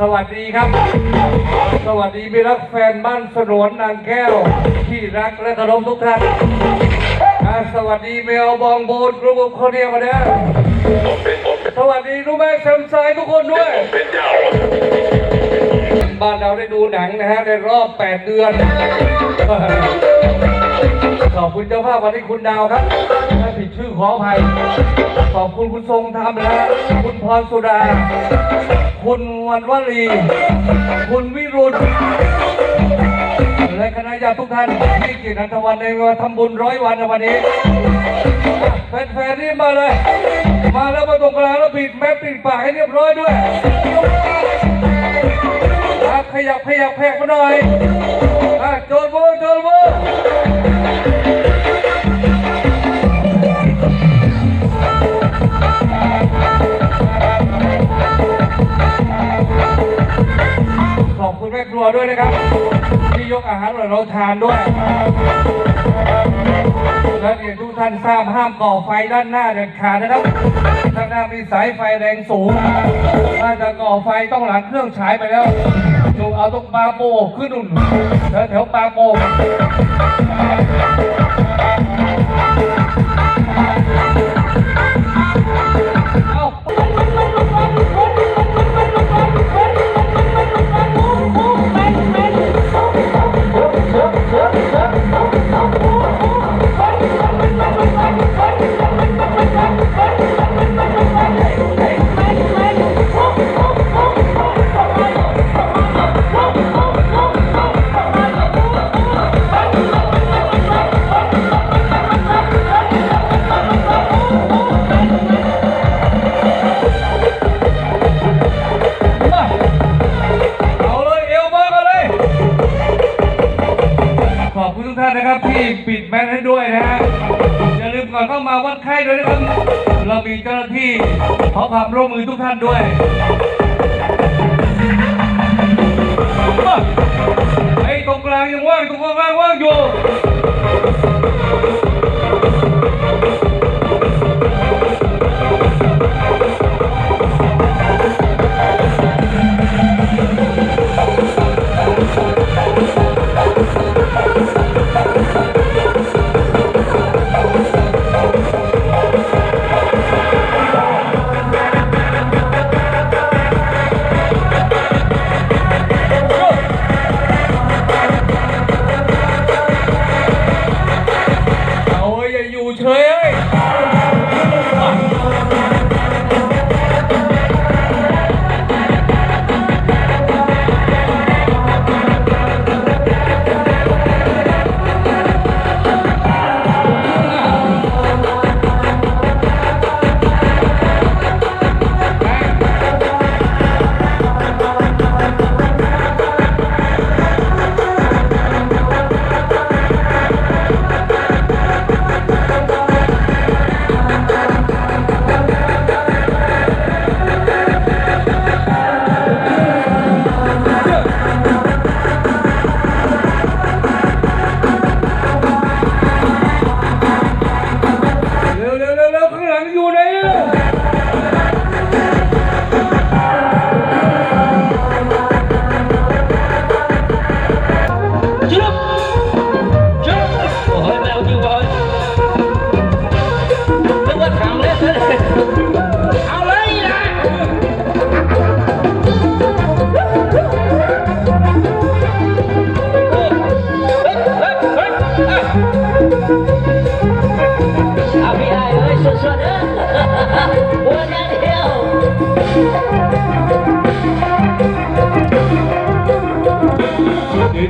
สวัสดีครับ สวัสดีพี่รักแฟนบ้านสนวนนางแก้ว ที่รักและเคารพทุกท่านอ่าสวัสดีเมลบองโบนกรุ๊ปคนเดียวกันนะสวัสดีลูกแม่แซมไซทุกคนด้วย บ้านเราได้ดูหนังนะฮะในรอบ 8 เดือน ขอบคุณเจ้าภาพวันนี้คุณดาวครับ ผิดชื่อขออภัยขอบคุณคุณทรงธรรมนะฮะคุณพรสุดา คุณวันวลี คุณวิรุณและคณะญาติทุกท่านที่กียรตินันทวันในวันทำบุญร้อยวันในวันนี้แฟนๆรีบมาเลย มาแล้วมาตรงกลางแล้วปิดแมสปิดปากให้เรียบร้อยด้วยขยับขยับแพกมาหน่อยโจนโบโจนโบ ขอบคุณแม่ครัวด้วยนะครับ ที่ยกอาหารให้เราทานด้วย และเรียนทุกท่านทราบห้ามก่อไฟด้านหน้าเด็ดขาดนะครับด้านหน้ามีสายไฟแรงสูง ถ้าจะก่อไฟต้องหลังเครื่องฉายไปแล้วดูเอาตรงปลาโปขึ้นนุ่นแถวแถวปลาโป ขอความร่วมมือทุกท่านด้วยไอ้ตรงกลางยังว่างตรงกลางว่างอยู่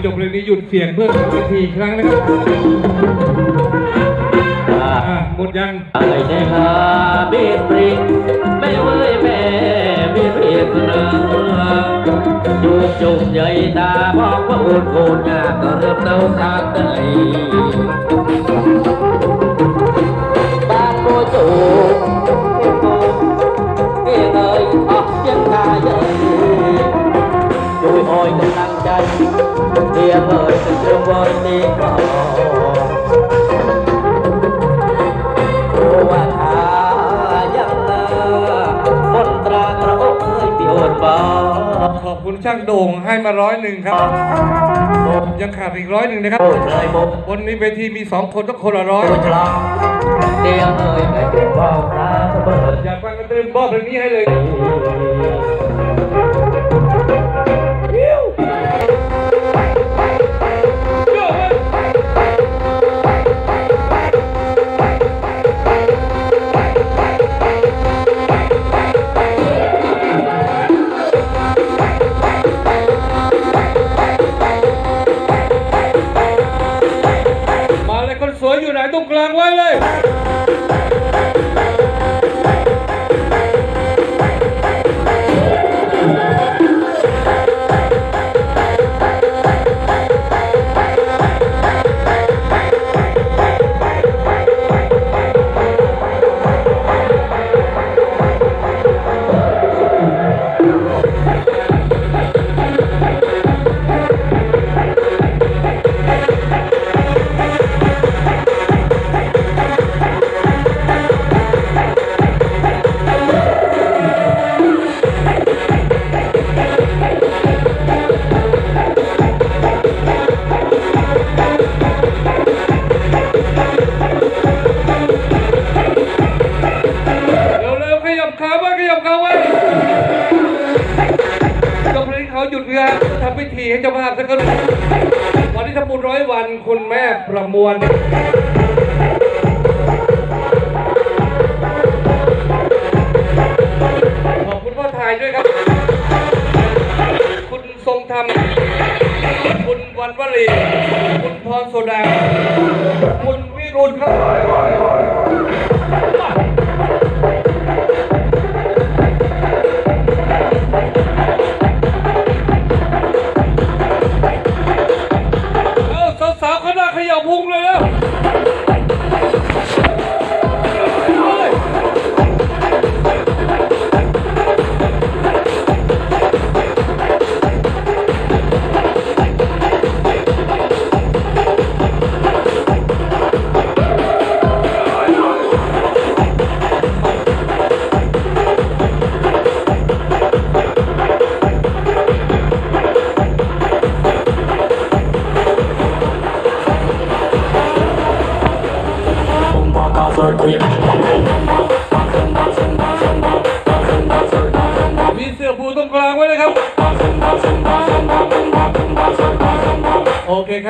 จบเพลงนี้หยุดเสียงเพื่อสักทีครั้งนะครับหมดยังอะไรได้หาบียดปริงไม่เว้ยแม่บีดเบียดเนื้อจูบจุบใหญ่ตาบอกว่าโอนโอนงาก็เริ่มเต้าตาเตยางโด่งให้มาร้อยหนึ่งครับยังขาดอีกร้อยหนึ่งนะครับโอ้ยเลยบุกบนนี้เวทีมีสองคนต้องคนละร้อยโอ้ยฉลองเตียงเอ่ยไม่เก็บว่าวตาเสมออยากฟังกันเติมบอบเพลงนี้ให้เลย คนส หยุดงานทำพิธีให้เจ้าภาพสักคนวันที่ทำบุญร้อยวันคุณแม่ประมวลขอบคุณพ่อถ่ายด้วยครับ คุณทรงธรรม คุณวันวลี คุณพรโซดา คุณวิรุณครับ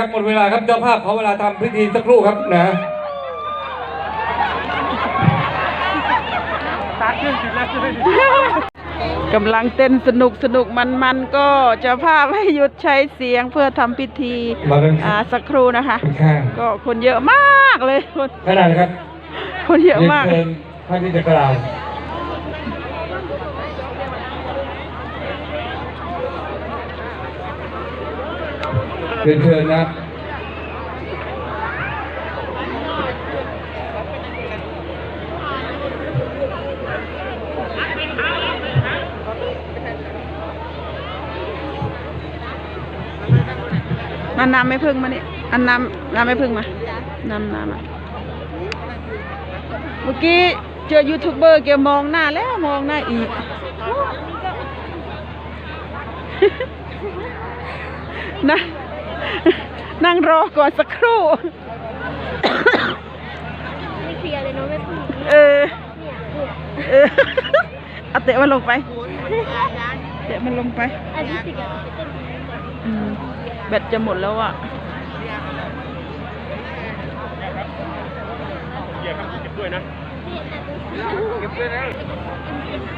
คครับหมดเวลาครับเจ้าภาพขอเวลาทำพิธีสักครู่ครับนะกำลังเต้นสนุกสนุกมันมันๆก็จะภาพให้หยุดใช้เสียงเพื่อทำพิธีมากันอ่าสักครู่นะคะข้างก็คนเยอะมากเลยคนขนาดนะครับ คนเยอะมากเรียนเชิญท่านที่จะกล่าว เรียนเชิญนะอันน้ำไม่พึ่งมานี่อันน้ำน้ำไม่พึ่งมา น้ำน้ำมาเมื่อกี้เจอยูทูบเบอร์แกมองหน้าแล้วมองหน้าอีก นะ นั่งรอก่อนสักครู่ ไม่เคลียร์เลยเนาะไม่พูดเออ เนี่ยเนี่ยเออ เอาเตะมันลงไป เตะมันลงไปอันนี้ติดกับเต้นอืมแบตจะหมดแล้วอะ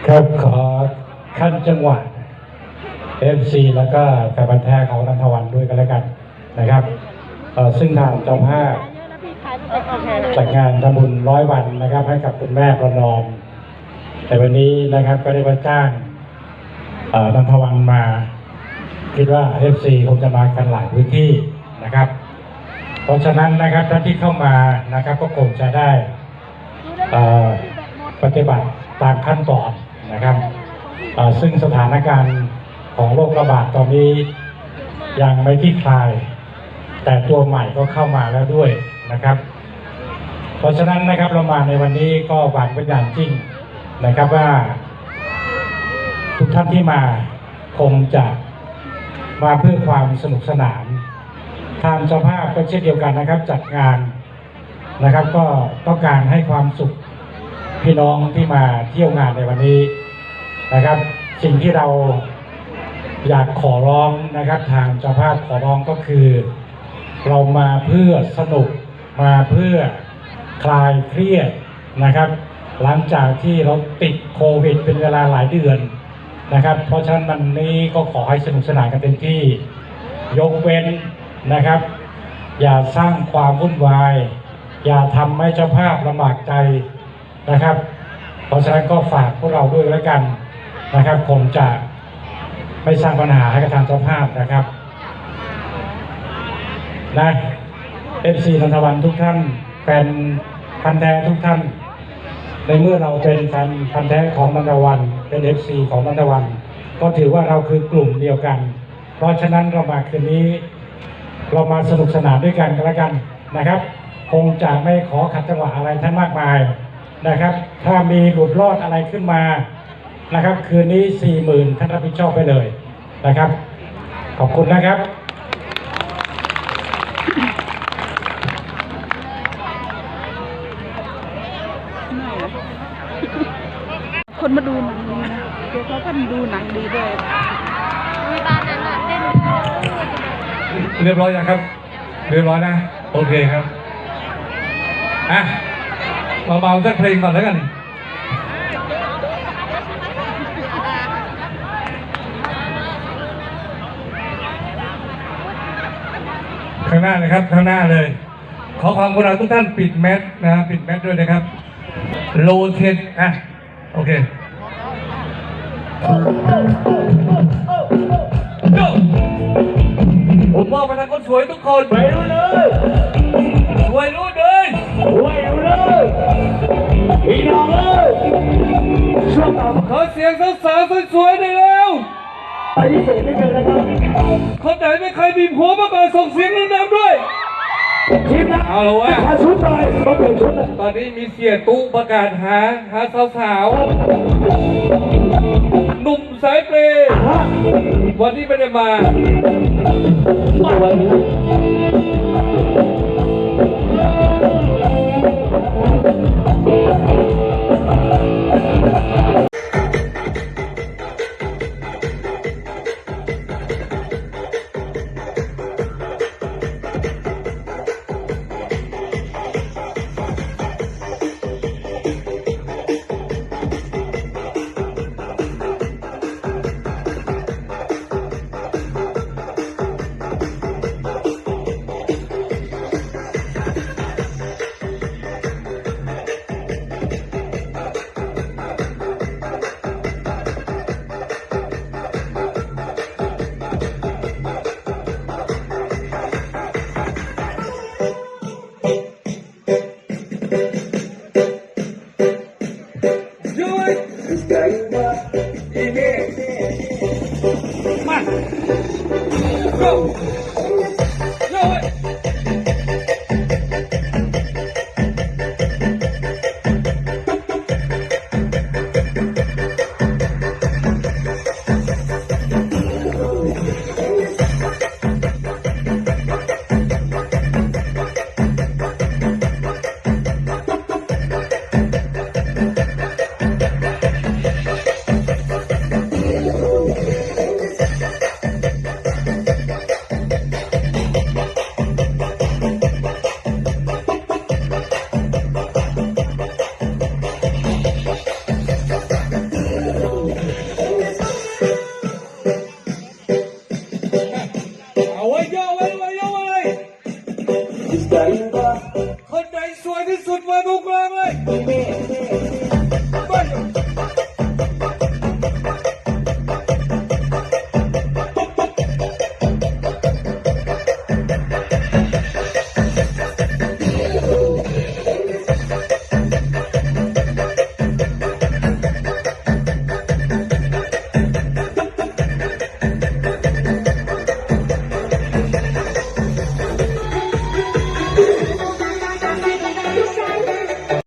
ครับขอขั้นจังหวะ FC แล้วก็แฟนพันธุ์แท้ของนันทวันด้วยกันแล้วกันนะครับเอ่อ ซึ่งทางเจ้าภาพแต่งานเลยจัดงานทำบุญร้อยวันนะครับ ให้กับคุณแม่ประนอมแต่วันนี้นะครับก็ได้มาจ้างนันทวันมา คิดว่า FC คงจะมากันหลายพื้นที่นะครับ เพราะฉะนั้นนะครับท่านที่เข้ามานะครับก็คงจะได้ปฏิบัติตามขั้นตอนนะครับซึ่งสถานการณ์ของโรคระบาดตอนนี้ยังไม่คลี่คลาย แต่ตัวใหม่ก็เข้ามาแล้วด้วยนะครับ เพราะฉะนั้นนะครับเรามาในวันนี้ก็หวังเป็นอย่างยิ่งนะครับว่า ทุกท่านที่มาคงจะมาเพื่อความสนุกสนาน ทางเจ้าภาพก็เช่นเดียวกันนะครับ จัดงานนะครับ ก็ต้องการให้ความสุขพี่น้องที่มาเที่ยวงานในวันนี้นะครับ สิ่งที่เราอยากขอร้องนะครับ ทางเจ้าภาพขอร้องก็คือ เรามาเพื่อสนุกมาเพื่อคลายเครียดนะครับ หลังจากที่เราติดโควิด เป็นเวลาหลายเดือนนะครับ เพราะฉะนั้นวันนี้ก็ขอให้สนุกสนานกันเต็มที่ ยกเว้นนะครับ อย่าสร้างความวุ่นวาย อย่าทำให้เจ้าภาพลำบากใจนะครับ เพราะฉะนั้นก็ฝากพวกเราด้วยแล้วกันนะครับคงจะไม่สร้างปัญหาให้กับทางเจ้าภาพนะครับ นะเอฟซีนนทวันทุกท่านแฟนพันแท้ทุกท่าน ในเมื่อเราเป็นแฟนพันแท้ของนันทวัน เป็นเอฟซีของนันทวัน ก็ถือว่าเราคือกลุ่มเดียวกัน เพราะฉะนั้นเรามาคืนนี้ เรามาสนุกสนานด้วยกันกันแล้วกันนะครับ คงจะไม่ขอขัดจังหวะอะไรท่านมากมายนะครับ ถ้ามีหลุดรอดอะไรขึ้นมานะครับ คืนนี้สี่หมื่นท่านรับผิดชอบไปเลยนะครับ ขอบคุณนะครับ คนมาดูหนังดีนะตัวเขาก็ ดูหนังดีด้วยมีบ้านนั้นอะเต้นเรียบร้อยยังครับ เรียบร้อยนะ โอเคครับอะเบาๆสักเพลงก่อนแล้วกันข้างหน้าเลยครับข้างหน้าเลย ขอความกรุณาทุกท่านปิดแมสนะปิดแมสด้วยนะครับ โลเทนอะโอเค ผมมองไปทางคนสวยทุกคนไปรู้เลยสวยรู้เลยสวยรู้เลยพี่น้องเลยขอเสียงสาวๆสวยๆหน่อยเร็วปฏิเสธไม่เป็นนะครับคนไหนไม่เคยมีผัวมาก่อนส่งเสียงดังๆด้วยทีมนะเอาละวะชุดหน่อยต้องเปลี่ยนชุดตอนนี้มีเสียตู้ประกาศหาหาสาวๆ วันนี้ไม่ได้มา